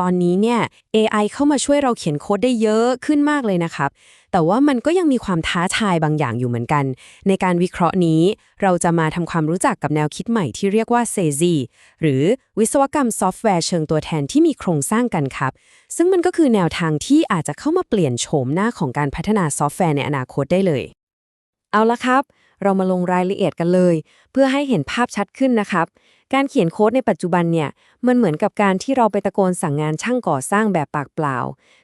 ตอนนี้เนี่ย AI เข้ามาช่วยเราเขียนโค้ดได้เยอะขึ้นมากเลยนะครับ แต่ว่ามันก็ยังมีความท้าทายบางอย่างอยู่เหมือนกัน ในการวิเคราะห์นี้ เราจะมาทำความรู้จักกับแนวคิดใหม่ที่เรียกว่า SASE หรือวิศวกรรมซอฟต์แวร์เชิงตัวแทนที่มีโครงสร้างกันครับ ซึ่งมันก็คือแนวทางที่อาจจะเข้ามาเปลี่ยนโฉมหน้าของการพัฒนาซอฟต์แวร์ในอนาคตได้เลย เอาละครับ เรามาลงรายละเอียดกันเลย เพื่อให้เห็นภาพชัดขึ้นนะครับ การเขียนโค้ดในปัจจุบันเนี่ย มันเหมือนกับการที่เราไปตะโกนสั่งงานช่างก่อสร้างแบบปากเปล่า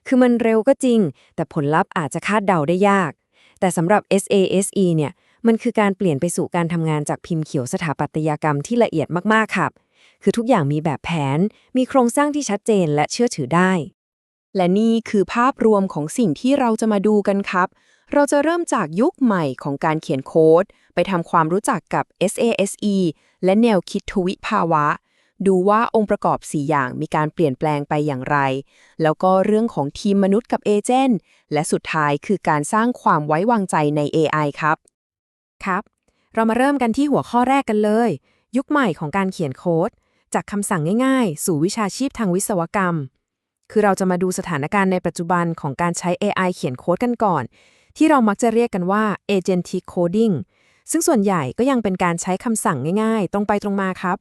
คือมันเร็วก็จริง แต่ผลลัพธ์อาจจะคาดเดาได้ยาก แต่สำหรับ SASE เนี่ย มันคือการเปลี่ยนไปสู่การทำงานจากพิมพ์เขียวสถาปัตยกรรมที่ละเอียดมากๆครับ คือทุกอย่างมีแบบแผน มีโครงสร้างที่ชัดเจนและเชื่อถือได้ และนี่คือภาพรวมของสิ่งที่เราจะมาดูกันครับ เราจะเริ่มจากยุคใหม่ของการเขียนโค้ด ไปทำความรู้จักกับ SASE และแนวคิดทวิภาวะ ดูว่าองค์ประกอบ 4 อย่างมีการเปลี่ยนแปลงไปอย่างไร แล้วก็เรื่องของทีมมนุษย์กับเอเจนต์และสุดท้ายคือการสร้างความไว้วางใจใน AI ครับ ครับ เรามาเริ่มกันที่หัวข้อแรกกันเลย ยุคใหม่ของการเขียนโค้ด จากคำสั่งง่าย ๆ สู่วิชาชีพทางวิศวกรรม คือเราจะมาดูสถานการณ์ในปัจจุบันของการใช้ AI เขียนโค้ดกันก่อน ที่เรามักจะเรียกกันว่า agentic coding ซึ่งส่วนใหญ่ก็ยังเป็นการใช้คำสั่งง่ายๆ ตรงไปตรงมาครับ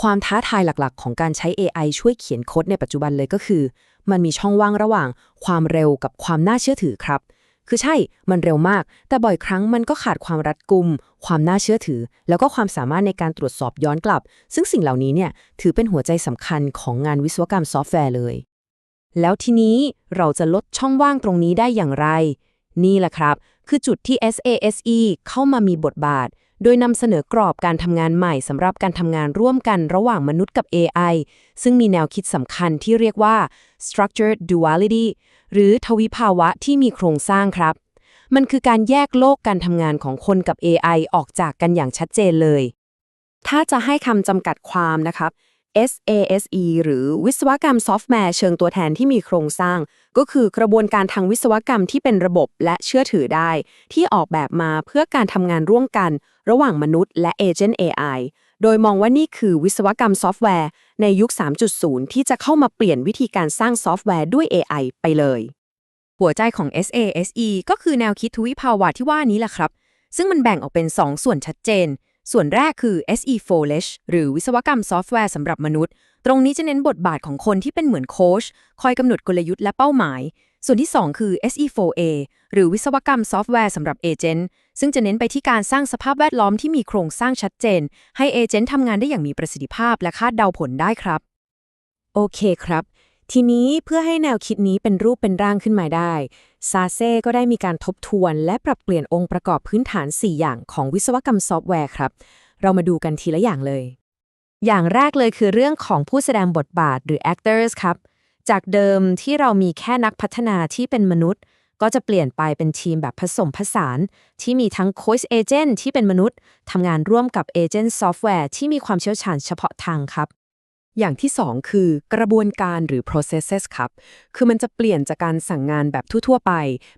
ความท้าทายหลักๆ ของการใช้ AI ช่วยเขียนโค้ดในปัจจุบันเลยก็คือ มันมีช่องว่างระหว่าง ความเร็วกับความน่าเชื่อถือครับ คือใช่ มันเร็วมาก แต่บ่อยครั้งมันก็ขาดความรัดกุม ความน่าเชื่อถือ แล้วก็ความสามารถในการตรวจสอบย้อนกลับ ซึ่งสิ่งเหล่านี้เนี่ยถือเป็นหัวใจสำคัญของงานวิศวกรรมซอฟต์แวร์เลยแล้วทีนี้เราจะลดช่องว่างตรงนี้ได้อย่างไร นี่แหละครับ คือจุดที่ SASE เข้ามามีบทบาท โดยนำเสนอกรอบการทำงานใหม่สำหรับการทำงานร่วมกันระหว่างมนุษย์กับ AI ซึ่งมีแนวคิดสำคัญที่เรียกว่า structured duality หรือทวิภาวะที่มีโครงสร้างครับ มันคือการแยกโลกการทำงานของคนกับ AI ออกจากกันอย่างชัดเจนเลย ถ้าจะให้คำจำกัดความนะครับ SASE หรือวิศวกรรมซอฟต์แวร์เชิงตัวแทนที่มีโครงสร้าง ก็คือกระบวนการทางวิศวกรรมที่เป็นระบบและเชื่อถือได้ ที่ออกแบบมาเพื่อการทำงานร่วมกัน ระหว่างมนุษย์และเอเจนต์ AI โดยมองว่านี่คือวิศวกรรมซอฟต์แวร์ ในยุค 3.0 ที่จะเข้ามาเปลี่ยนวิธีการสร้างซอฟต์แวร์ด้วย AI ไปเลย หัวใจของ SASE ก็คือแนวคิดทวิภาวะที่ว่านี้แหละครับ ซึ่งมันแบ่งออกเป็น 2 ส่วนชัดเจน ส่วนแรกคือ SE f o l i s h หรือวิศวกรรมซอฟต์แวร์สำหรับมนุษย์ ตรงนี้จะเน้นบทบาทของคนที่เป็นเหมือนโค้ชคอยกำหนดกลยุทธ์และเป้าหมาย ส่วนที่ 2 คือ SE4A หรือวิศวกรรมซอฟต์แวร์สำหรับเอเจนต์ซึ่งจะเน้นไปที่การสร้างสภาพแวดล้อมที่มีโครงสร้างชัดเจน ให้เอเจนต์ทำงานได้อย่างมีประสิทธิภาพและคาดเดาผลได้ครับ โอเคครับ ทีนี้เพื่อให้แนวคิดนี้เป็นรูปเป็นร่างขึ้นมาได้ ซาเซ่ก็ได้มีการทบทวนและปรับเปลี่ยนองค์ประกอบพื้นฐาน 4 อย่างของวิศวกรรมซอฟต์แวร์ครับ เรามาดูกันทีละอย่างเลย อย่างแรกเลยคือเรื่องของผู้แสดงบทบาทหรือ actors ครับ จากเดิมที่เรามีแค่นักพัฒนาที่เป็นมนุษย์ ก็จะเปลี่ยนไปเป็นทีมแบบผสมผสาน ที่มีทั้งโค้ชเอเจนต์ที่เป็นมนุษย์ทำงานร่วมกับเอเจนต์ซอฟต์แวร์ที่มีความเชี่ยวชาญเฉพาะทางครับ อย่างที่ 2 คือกระบวนการหรือ processes ครับ คือมันจะเปลี่ยนจากการสั่งงานแบบทั่ว ๆ ไป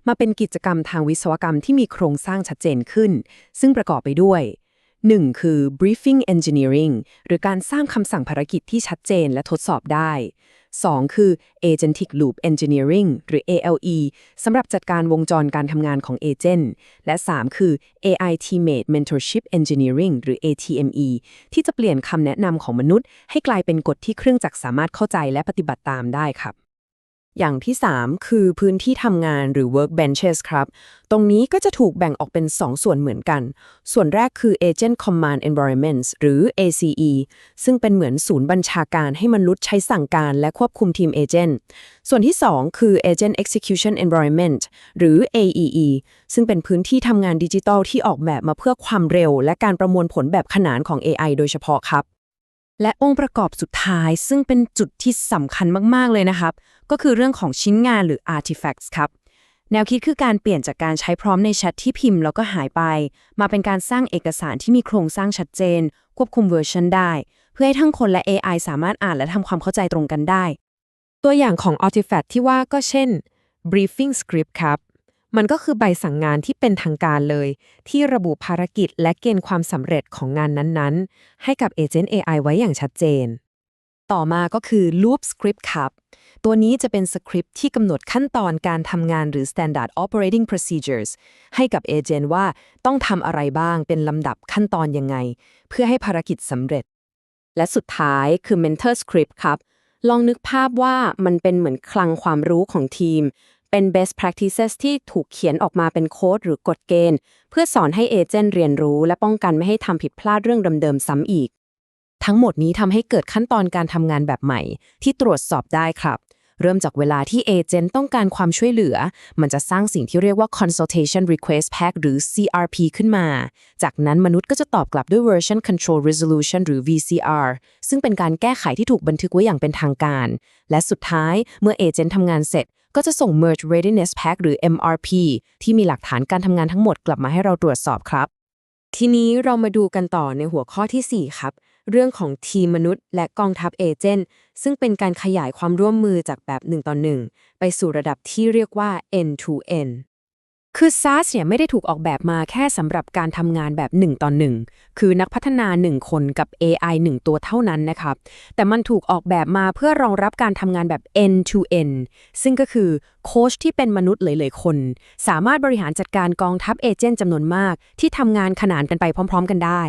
มาเป็นกิจกรรมทางวิศวกรรมที่มีโครงสร้างชัดเจนขึ้น ซึ่งประกอบไปด้วย 1. คือ briefing engineering หรือการสร้างคำสั่งภารกิจที่ชัดเจนและทดสอบได้ 2. คือ agentic loop engineering หรือ ALE สำหรับจัดการวงจรการทำงานของเอเจนต์และ 3. คือ AI teammate mentorship engineering หรือ ATME ที่จะเปลี่ยนคำแนะนำของมนุษย์ ให้กลายเป็นกฎที่เครื่องจักรสามารถเข้าใจและปฏิบัติตามได้ครับ อย่างที่ 3 คือพื้นที่ทำงานหรือ workbenches ครับ ตรงนี้ก็จะถูกแบ่งออกเป็น 2 ส่วนเหมือนกัน ส่วนแรกคือ Agent Command Environments หรือ ACE ซึ่งเป็นเหมือนศูนย์บัญชาการให้มนุษย์ใช้สั่งการและควบคุมทีมเอเจนต์ส่วนที่ 2 คือ Agent Execution Environment หรือ AEE ซึ่งเป็นพื้นที่ทำงานดิจิทัลที่ออกแบบมาเพื่อความเร็ว และการประมวลผลแบบขนานของ AI โดยเฉพาะครับ และองค์ประกอบสุดท้ายซึ่งเป็นจุดที่สำคัญมากๆเลยนะครับ ก็คือเรื่องของชิ้นงานหรือ artifacts ครับ แนวคิดคือการเปลี่ยนจากการใช้พร้อมในแชทที่พิมพ์แล้วก็หายไป มาเป็นการสร้างเอกสารที่มีโครงสร้างชัดเจน ควบคุมเวอร์ชันได้ เพื่อให้ทั้งคนและ AI สามารถอ่านและทำความเข้าใจตรงกันได้ ตัวอย่างของ artifact ที่ว่าก็เช่น briefing script ครับ มันก็คือใบสั่งงานที่เป็นทางการเลย ที่ระบุภารกิจและเกณฑ์ความสำเร็จของงานนั้นๆ ให้กับเอเจนต์ AI ไว้อย่างชัดเจน ต่อมาก็คือ Loop Script ครับ ตัวนี้จะเป็นสคริปต์ที่กำหนดขั้นตอนการทำงานหรือ Standard Operating Procedures ให้กับเอเจนต์ว่าต้องทำอะไรบ้างเป็นลำดับขั้นตอนยังไง เพื่อให้ภารกิจสำเร็จ และสุดท้ายคือ Mentor Script ครับลองนึกภาพว่ามันเป็นเหมือนคลังความรู้ของทีม เป็น best practices ที่ถูกเขียนออกมาเป็นโค้ดหรือกฎเกณฑ์ เพื่อสอนให้เอเจนต์เรียนรู้และป้องกันไม่ให้ทำผิดพลาดเรื่องเดิมๆซ้ำอีก ทั้งหมดนี้ทำให้เกิดขั้นตอนการทำงานแบบใหม่ ที่ตรวจสอบได้ครับ เริ่มจากเวลาที่เอเจนต์ต้องการความช่วยเหลือ มันจะสร้างสิ่งที่เรียกว่า consultation request pack หรือ CRP ขึ้นมา จากนั้นมนุษย์ก็จะตอบกลับด้วย version control resolution หรือ VCR ซึ่งเป็นการแก้ไขที่ถูกบันทึกไว้อย่างเป็นทางการ และสุดท้ายเมื่อเอเจนต์ทำงานเสร็จ ก็จะส่ง merge readiness pack หรือ MRP ที่มีหลักฐานการทำงานทั้งหมดกลับมาให้เราตรวจสอบครับ ทีนี้เรามาดูกันต่อในหัวข้อทีสี่4 ครับ เรื่องของทีมมนุษย์ และกองทัพเอเจนต์ซึ่งเป็นการขยายความร่วมมือจากแบบ1ต่อ1ไปสู่ระดับที่เรียกว่า end to end คือ SaaS เนี่ยไม่ได้ถูกออกแบบมาแค่สำหรับการทำงานแบบ 1 ต่อ 1 คือนักพัฒนา 1 คนกับ AI 1 ตัวเท่านั้นนะครับ แต่มันถูกออกแบบมาเพื่อรองรับการทำงานแบบ end to end ซึ่งก็คือโค้ชที่เป็นมนุษย์หลายๆคน สามารถบริหารจัดการกองทัพเอเจนต์จำนวนมาก ที่ทำงานขนานกันไปพร้อม ๆ กันได้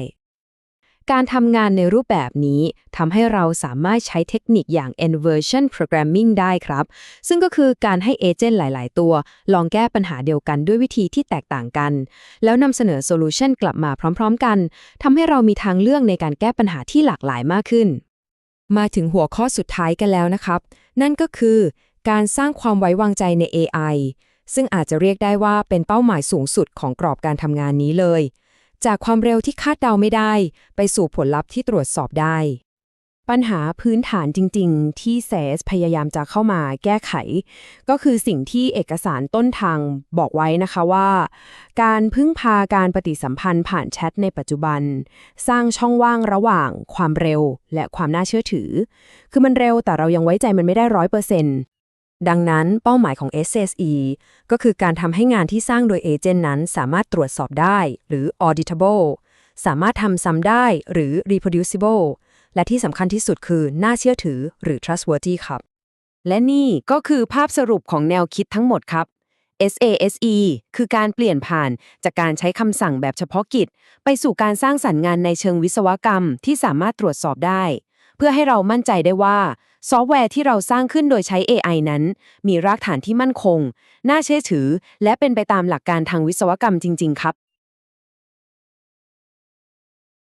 การทำงานในรูปแบบนี้ทำให้เราสามารถใช้เทคนิคอย่าง inversion programming ได้ครับ ซึ่งก็คือการให้เอเจนต์หลาย ๆ ตัว ลองแก้ปัญหาเดียวกันด้วยวิธีที่แตกต่างกัน แล้วนำเสนอโซลูชันกลับมาพร้อม ๆ กันทำให้เรามีทางเลือกในการแก้ปัญหาที่หลากหลายมากขึ้น มาถึงหัวข้อสุดท้ายกันแล้วนะครับ นั่นก็คือ การสร้างความไว้วางใจใน AI ซึ่งอาจจะเรียกได้ว่าเป็นเป้าหมายสูงสุดของกรอบการทำงานนี้เลย จากความเร็วที่คาดเดาไม่ได้ ไปสู่ผลลัพธ์ที่ตรวจสอบได้ ปัญหาพื้นฐานจริง ๆ ที่เซสพยายามจะเข้ามาแก้ไข ก็คือสิ่งที่เอกสารต้นทางบอกไว้นะคะว่า การพึ่งพาการปฏิสัมพันธ์ผ่านแชทในปัจจุบัน สร้างช่องว่างระหว่าง ความเร็วและความน่าเชื่อถือ คือมันเร็วแต่เรายังไว้ใจมันไม่ได้ร้อยเปอร์เซ็นต์ ดังนั้นเป้าหมายของ SSE ก็คือการทำให้งานที่สร้างโดยเอเจนต์นั้นสามารถตรวจสอบได้หรือ auditable สามารถทำซ้ำได้หรือ reproducible และที่สำคัญที่สุดคือ น่าเชื่อถือหรือ trustworthy ครับ และนี่ก็คือภาพสรุปของแนวคิดทั้งหมดครับ SASE คือการเปลี่ยนผ่านจากการใช้คำสั่งแบบเฉพาะกิจ ไปสู่การสร้างสรรค์งานในเชิงวิศวกรรมที่สามารถตรวจสอบได้ เพื่อให้เรามั่นใจได้ว่า ซอฟต์แวร์ที่เราสร้างขึ้นโดยใช้ AI นั้น มีรากฐานที่มั่นคง น่าเชื่อถือ และเป็นไปตามหลักการทางวิศวกรรมจริง ๆ ครับ